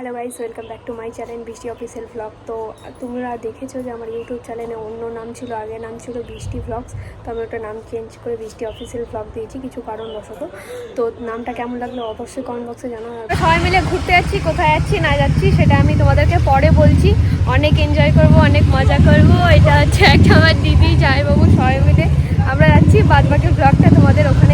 Hello guys welcome back to my channel Brishti official blog তো তোমরা দেখেছ যে আমার ইউটিউব চ্যানেলে অন্য নাম ছিল আগে নাম ছিল বৃষ্টি ব্লগস তো আমি ওটা নাম চেঞ্জ করে বৃষ্টি অফিসিয়াল ব্লগ দিয়েছি, কিছু কারণবশত। তো নামটা কেমন লাগল অবশ্যই কমেন্ট বক্সে জানাও। সবাই মিলে ঘুরতে যাচ্ছি, কোথায় যাচ্ছি, না যাচ্ছি, সেটা আমি তোমাদেরকে পরে বলছি। অনেক এনজয় করব, অনেক মজা করব। এটা হচ্ছে একটা আমার দিদি যাই বাবু সবাই মিলে আমরা যাচ্ছি। বাদ বাকি ব্লগটা তোমাদের ওখানে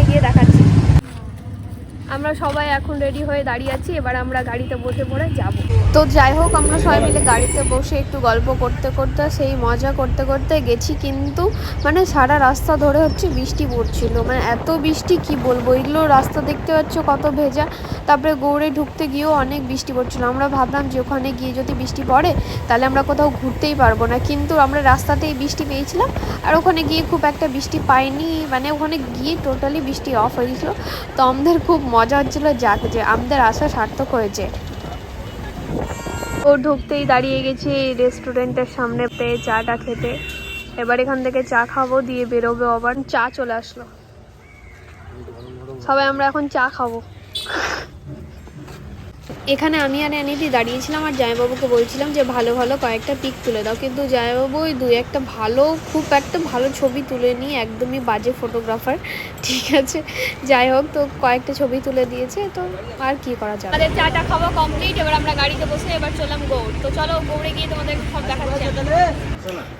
আমরা সবাই এখন রেডি হয়ে দাঁড়িয়ে আছি, এবার আমরা গাড়িতে বসে পড়ে যাব। তো যাই হোক, আমরা সবাই মিলে গাড়িতে বসে একটু গল্প করতে করতে, সেই মজা করতে করতে গেছি কিন্তু মানে সারা রাস্তা ধরে হচ্ছে বৃষ্টি পড়ছিল। মানে এত বৃষ্টি, কি বলব? এগুলো রাস্তা দেখতে পাচ্ছ কত ভেজা। তারপরে গৌড়ে ঢুকতে গিয়েও অনেক বৃষ্টি পড়ছিল। আমরা ভাবলাম যে ওখানে গিয়ে যদি বৃষ্টি পড়ে, তাহলে আমরা কোথাও ঘুরতেই পারব না। কিন্তু আমরা রাস্তাতেই বৃষ্টি পেয়েছিলাম, আর ওখানে গিয়ে খুব একটা বৃষ্টি পাইনি। মানে ওখানে গিয়ে টোটালি বৃষ্টি অফ হয়ে গেছিল। তো আমাদের খুব মজা হচ্ছিল, যাক যে আমাদের আশা সার্থক হয়েছে। ও ঢুকতেই দাঁড়িয়ে গেছি রেস্টুরেন্টের সামনে পেয়ে চাটা খেতে। এবার এখান থেকে চা খাব, দিয়ে বেরোবে আবার। চা চলে আসলো। সবাই, আমরা এখন চা খাব। এখানে আমি আর অ্যানিদি দাঁড়িয়েছিলাম আর জামাইবাবুকে বলছিলাম যে ভালো ভালো কয়েকটা পিক তুলে দাও। কিন্তু জামাইবাবু ওই দু একটা ভালো খুব একটা ভালো ছবি তুলে নিই একদমই বাজে ফটোগ্রাফার ঠিক আছে? যাই হোক তো কয়েকটা ছবি তুলে দিয়েছে তো আর কি করা যাবে? আমাদের চাটা খাওয়া কমপ্লিট এবার আমরা গাড়িতে বসে এবার চললাম গৌড়। তো চলো গৌড়ে গিয়ে তোমাদের সব দেখাচ্ছি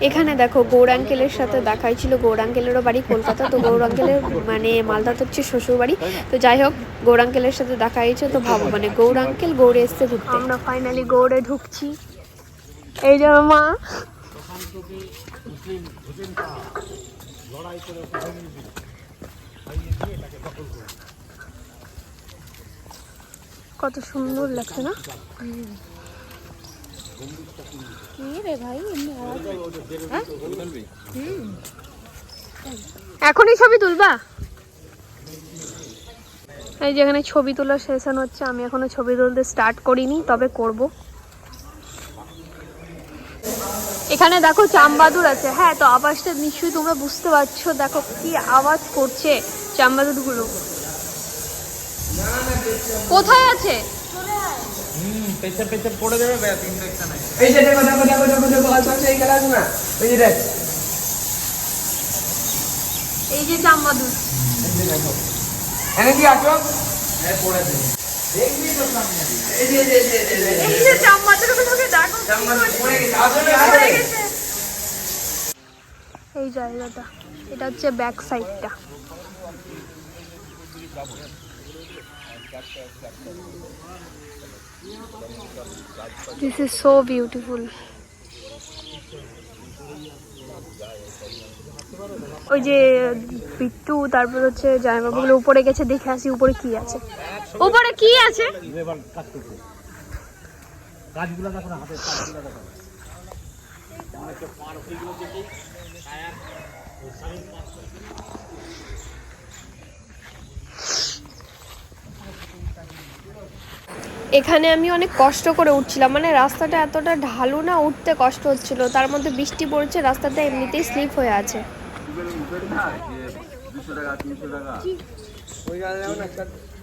এখানে দেখো গৌর আঙ্কেলের সাথে দেখাই ছিল গৌর আঙ্কেলেরও বাড়ি কলকাতা তো গৌর আঙ্কেলের মানে মালদাতে হচ্ছে শ্বশুর বাড়ি তো যাই হোক গৌর আঙ্কেলের সাথে দেখা হয়েছে তো ভাবো মানে গৌর আঙ্কেল গৌড়ে এসছে ঘুরতে। আমরা ফাইনালি গৌড়ে ঢুকছি। এই যে মা। কত সুন্দর লাগছে না? ভাই? হ্যাঁ? এখনই ছবি তুলবা? এই যেখানে ছবি তোলার সেশন হচ্ছে আমি এখনও ছবি তুলতে স্টার্ট করিনি তবে করব। এখানে দেখো চামবাদুর আছে। হ্যাঁ তো আওয়াজটা নিশ্চয়ই তোমরা বুঝতে পারছ। দেখো কি আওয়াজ করছে চামবাদুরগুলো কোথায় আছে? পেছে পেছে পড়ে যাবে ব্যাস ইনফেকশন এই যে দেখো দেখো দেখো দেখো দেখো আচ্ছা আচ্ছা এই গেলাস না এই যে দেখ। এই যে চামবাদুর। দেখো। এনে কি আছো পড়ে যাবে দেখবি তো সামনে এই যে এই যে এই যে, এই যে, এই যে এই যে চামবাদুর গুলোকে দেখো কি জাম্মা করছে। পড়ে গেছে। আসো। এই জায়গাটা এটা হচ্ছে ব্যাক সাইডটা দিস ইজ সো বিউটিফুল ওই যে বিট্টু তারপর হচ্ছে জামাইবাবুগুলো উপরে গেছে, দেখে আসি উপরে কি আছে। উপরে কি আছে এবার কাজ করছে কাজগুলো দেখো না হাতের কাজগুলো দেখো এখানে আমি অনেক কষ্ট করে উঠছিলাম। মানে রাস্তাটা এতটা ঢালু না উঠতে কষ্ট হচ্ছিল। তার মধ্যে বৃষ্টি পড়ছে রাস্তাটা এমনিতেই স্লিপ হয়ে আছে।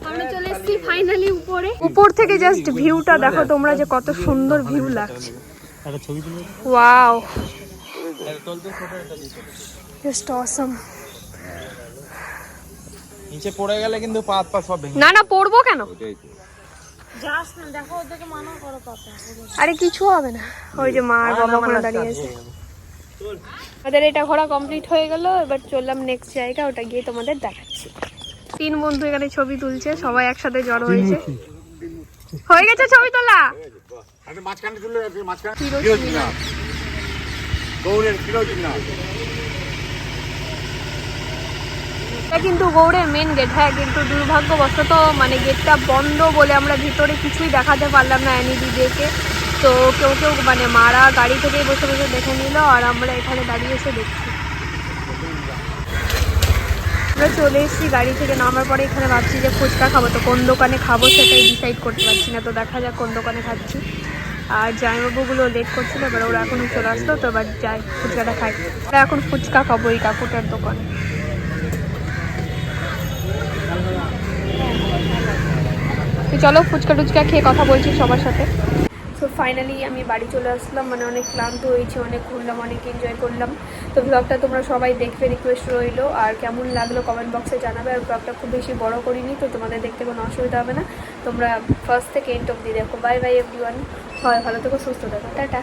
আমরা চলে এসেছি ফাইনালি উপরে। উপর থেকে জাস্ট ভিউটা দেখো তোমরা যে কত সুন্দর ভিউ লাগছে। ওয়াও জাস্ট অসম নিচে পড়ে গেলে কিন্তু পা হাত পা সব ভেঙে না না পড়ব কেন? ওইটাই তো। আরে কিছু হবে না। ওই যে মা আর বাবা ওখানে দাঁড়িয়ে আছে। আমাদের এটা ঘোরা কমপ্লিট হয়ে গেল এবার চললাম নেক্সট জায়গা ওটা গিয়ে তোমাদের দেখাচ্ছি। তিন বন্ধু এখানে ছবি তুলছে সবাই একসাথে জড়ো হয়েছে। হয়ে গেছে ছবি তোলা? মাঝখানে তুলে মাঝখানে এটা কিন্তু গৌড়ের মেন গেট হ্যাঁ কিন্তু দুর্ভাগ্যবশত মানে গেটটা বন্ধ বলে আমরা ভিতরে কিছুই দেখাতে পারলাম না অ্যানি দিদিকে তো কেউ কেউ মানে মারা গাড়ি থেকেই বসে বসে দেখে নিল আর আমরা এখানে দাঁড়িয়ে এসে দেখছি। আমরা চলে এসেছি গাড়ি থেকে, নামার পরে এখানে ভাবছি যে ফুচকা খাব। তো কোন দোকানে খাব সেটাই ডিসাইড করতে পারছি না। তো দেখা যাক কোন দোকানে খাচ্ছি। আর জামাইবাবুগুলো লেট করছিল, এবার ওরা এখনও চলে আসলো। তো এবার যাই, ফুচকাটা খাই। এখন ফুচকা খাব এই কাকুটার দোকানে। তো চলো ফুচকা টুচকা খেয়ে কথা বলছি সবার সাথে। তো ফাইনালি আমি বাড়ি চলে আসলাম মানে অনেক ক্লান্ত হয়েছি, অনেক ঘুরলাম, অনেক এনজয় করলাম। তো ব্লগটা তোমরা সবাই দেখবে রিকোয়েস্ট রইল। আর কেমন লাগল কমেন্ট বক্সে জানাবে। আর ব্লগটা খুব বেশি বড় করিনি, তো তোমাদের দেখতে কোনো অসুবিধা হবে না। তোমরা ফার্স্ট থেকে এন্ড অব্দি দেখো। বাই বাই এভরিওয়ান হয়, ভালো থেকো, সুস্থ থাকো। টাটা।